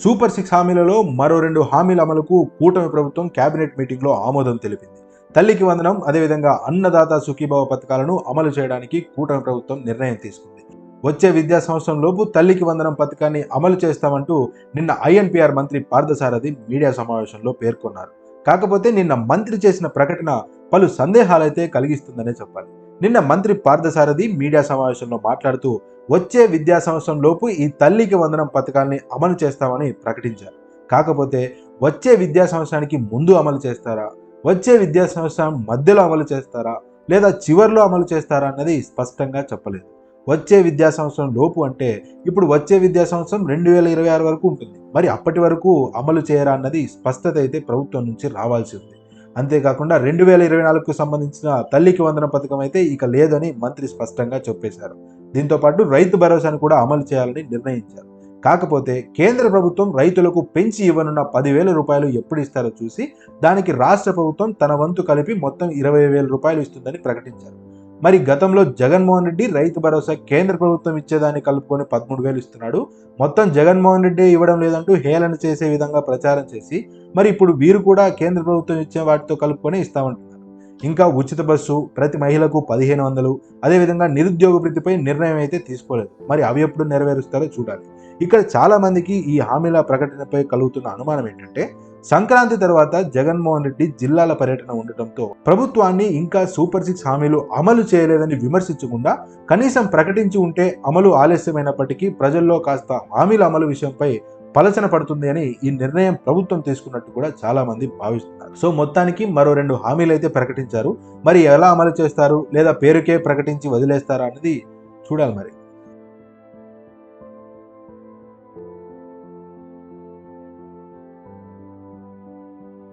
Super six హామీలలో మరో రెండు హామీల అమలుకు కూటమి ప్రభుత్వం కేబినెట్ మీటింగ్లో ఆమోదం తెలిపింది. తల్లికి వందనం అదేవిధంగా అన్నదాత సుఖీభావ పథకాలను అమలు చేయడానికి కూటమి ప్రభుత్వం నిర్ణయం తీసుకుంది. వచ్చే విద్యా సంవత్సరం లోపు తల్లికి వందనం పథకాన్ని అమలు చేస్తామంటూ నిన్న ఐఎన్పిఆర్ మంత్రి పార్థసారథి మీడియా సమావేశంలో పేర్కొన్నారు. కాకపోతే నిన్న మంత్రి చేసిన ప్రకటన పలు సందేహాలైతే కలిగిస్తుందనే చెప్పాలి. నిన్న మంత్రి పార్థసారథి మీడియా సమావేశంలో మాట్లాడుతూ వచ్చే విద్యా సంవత్సరం లోపు ఈ తల్లికి వందనం పథకాన్ని అమలు చేస్తామని ప్రకటించారు. కాకపోతే వచ్చే విద్యా సంవత్సరానికి ముందు అమలు చేస్తారా? వచ్చే విద్యా సంవత్సరం మధ్యలో అమలు చేస్తారా? లేదా చివరిలో అమలు చేస్తారా? అన్నది స్పష్టంగా చెప్పలేదు. వచ్చే విద్యా సంవత్సరం లోపు అంటే ఇప్పుడు వచ్చే విద్యా సంవత్సరం రెండు వేల ఇరవై ఆరు వరకు ఉంటుంది. మరి అప్పటి వరకు అమలు చేయరా? అన్నది స్పష్టత అయితే ప్రభుత్వం నుంచి రావాల్సి ఉంది. అంతేకాకుండా రెండు వేల ఇరవై నాలుగుకు సంబంధించిన తల్లికి వందన పథకం అయితే ఇక లేదని మంత్రి స్పష్టంగా చెప్పేశారు. దీంతో పాటు రైతు భరోసాను కూడా అమలు చేయాలని నిర్ణయించారు. కాకపోతే కేంద్ర ప్రభుత్వం రైతులకు పెంచి ఇవ్వనున్న పదివేల రూపాయలు ఎప్పుడు ఇస్తారో చూసి దానికి రాష్ట్ర ప్రభుత్వం తన వంతు కలిపి మొత్తం ఇరవై వేల రూపాయలు ఇస్తుందని ప్రకటించారు. మరి గతంలో జగన్మోహన్ రెడ్డి రైతు భరోసా కేంద్ర ప్రభుత్వం ఇచ్చేదాన్ని కలుపుకొని పదమూడు వేలు ఇస్తున్నాడు. మొత్తం జగన్మోహన్ రెడ్డి ఇవ్వడం లేదంటూ హేళన చేసే విధంగా ప్రచారం చేసి మరి ఇప్పుడు వీరు కూడా కేంద్ర ప్రభుత్వం ఇచ్చే వాటితో కలుపుకొని ఇస్తామంటున్నారు. ఇంకా ఉచిత బస్సు ప్రతి మహిళకు పదిహేను వందలు అదేవిధంగా నిరుద్యోగ వృత్తిపై నిర్ణయం అయితే తీసుకోలేదు. మరి అవి ఎప్పుడు నెరవేరుస్తారో చూడాలి. ఇక్కడ చాలామందికి ఈ హామీల ప్రకటనపై కలుగుతున్న అనుమానం ఏంటంటే సంక్రాంతి తర్వాత జగన్మోహన్ రెడ్డి జిల్లాల పర్యటన ఉండటంతో ప్రభుత్వాన్ని ఇంకా సూపర్ సిక్స్ హామీలు అమలు చేయలేదని విమర్శించకుండా కనీసం ప్రకటించి ఉంటే అమలు ఆలస్యమైనప్పటికీ ప్రజల్లో కాస్త హామీల అమలు విషయంపై పలచన పడుతుంది అని ఈ నిర్ణయం ప్రభుత్వం తీసుకున్నట్టు కూడా చాలా మంది భావిస్తున్నారు. సో మొత్తానికి మరో రెండు హామీలు అయితే ప్రకటించారు. మరి ఎలా అమలు చేస్తారు లేదా పేరుకే ప్రకటించి వదిలేస్తారా అనేది చూడాలి మరి.